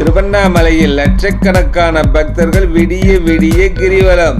திருவண்ணாமலையில் லட்சக்கணக்கான பக்தர்கள் விடிய விடிய கிரிவலம்.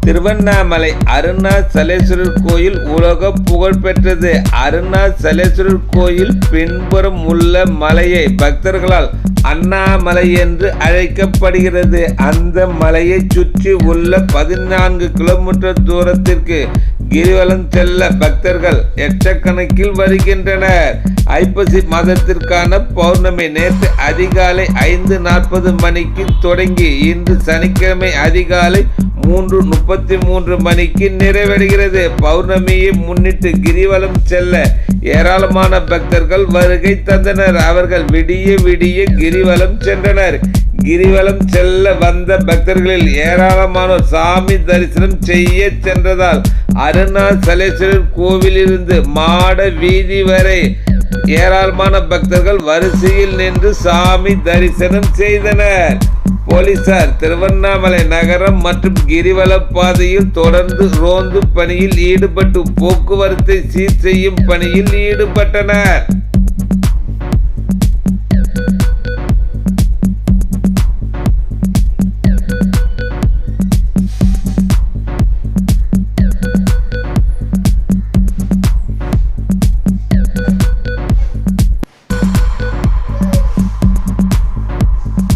திருவண்ணாமலை அருணாசலேஸ்வரர் கோயில் உலக புகழ் பெற்றது. அருணாசலேஸ்வரர் கோயில் பின்புறம் உள்ள மலையை பக்தர்களால் அண்ணாமலை என்று அழைக்கப்படுகிறது. அந்த மலையை சுற்றி உள்ள பதினான்கு கிலோமீட்டர் தூரத்திற்கு கிரிவலம் செல்ல பக்தர்கள் எட்டக்கணக்கில் வருகின்றனர். ஐப்பசி மாதத்திற்கான பௌர்ணமி நேற்று அதிகாலை ஐந்து நாற்பது மணிக்கு தொடங்கி இன்று சனிக்கிழமை அதிகாலை மூன்று முப்பத்தி மூன்று மணிக்கு நிறைவடைகிறது. பௌர்ணமியை முன்னிட்டு கிரிவலம் செல்ல ஏராளமான பக்தர்கள் வருகை தந்தனர். அவர்கள் விடிய விடிய கிரிவலம் சென்றனர். கிரிவலம் செல்ல வந்த பக்தர்களில் ஏராளமானோர் சாமி தரிசனம் செய்ய சென்றதால் அருணாசலேஸ்வரர் கோவிலிருந்து மாட வீதி வரை ஏராளமான பக்தர்கள் வரிசையில் நின்று சாமி தரிசனம் செய்தனர். போலீசார் திருவண்ணாமலை நகரம் மற்றும் கிரிவல பாதையில் தொடர்ந்து ரோந்து பணியில் ஈடுபட்டு போக்குவரத்தை சீர் செய்யும் பணியில் ஈடுபட்டனர்.